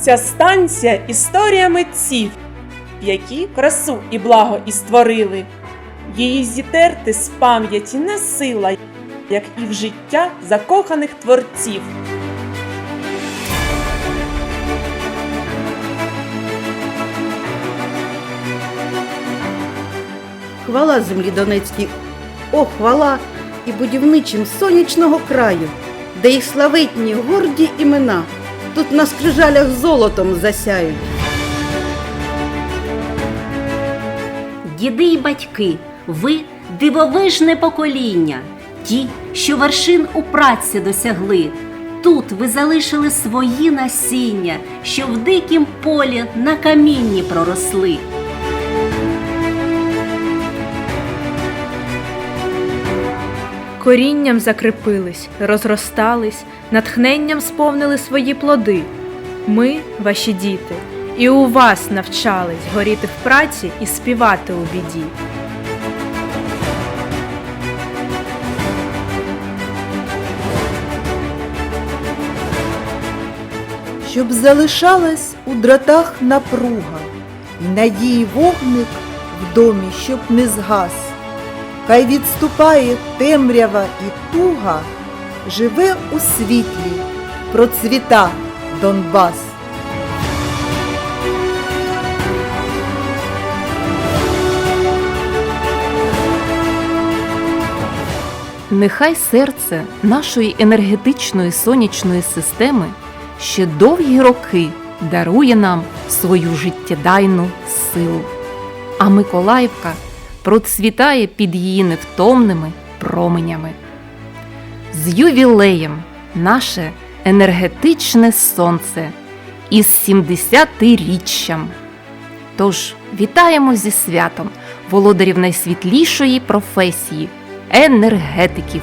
Ця станція історія митців, які красу і благо і створили. Її зітерти з пам'яті не сила, як і в життя закоханих творців. Хвала землі Донецькій, о, хвала і будівничим сонячного краю, де їх славетні горді імена, тут на скрижалях золотом засяють. Діди й батьки, ви дивовижне покоління, ті, що вершин у праці досягли. Тут ви залишили свої насіння, що в дикім полі на камінні проросли. Корінням закріпились, розростались, натхненням сповнили свої плоди. Ми, ваші діти, і у вас навчались горіти в праці і співати у біді. щоб залишалась у дротах напруга, і надії вогник в домі, щоб не згас. Хай відступає темрява і туга, живе у світлі, процвіта Донбас. Нехай серце нашої енергетичної сонячної системи ще довгі роки дарує нам свою життєдайну силу. А Миколаївка процвітає під її невтомними променями. З ювілеєм наше енергетичне сонце із 70-річчям. Тож вітаємо зі святом володарів найсвітлішої професії енергетиків.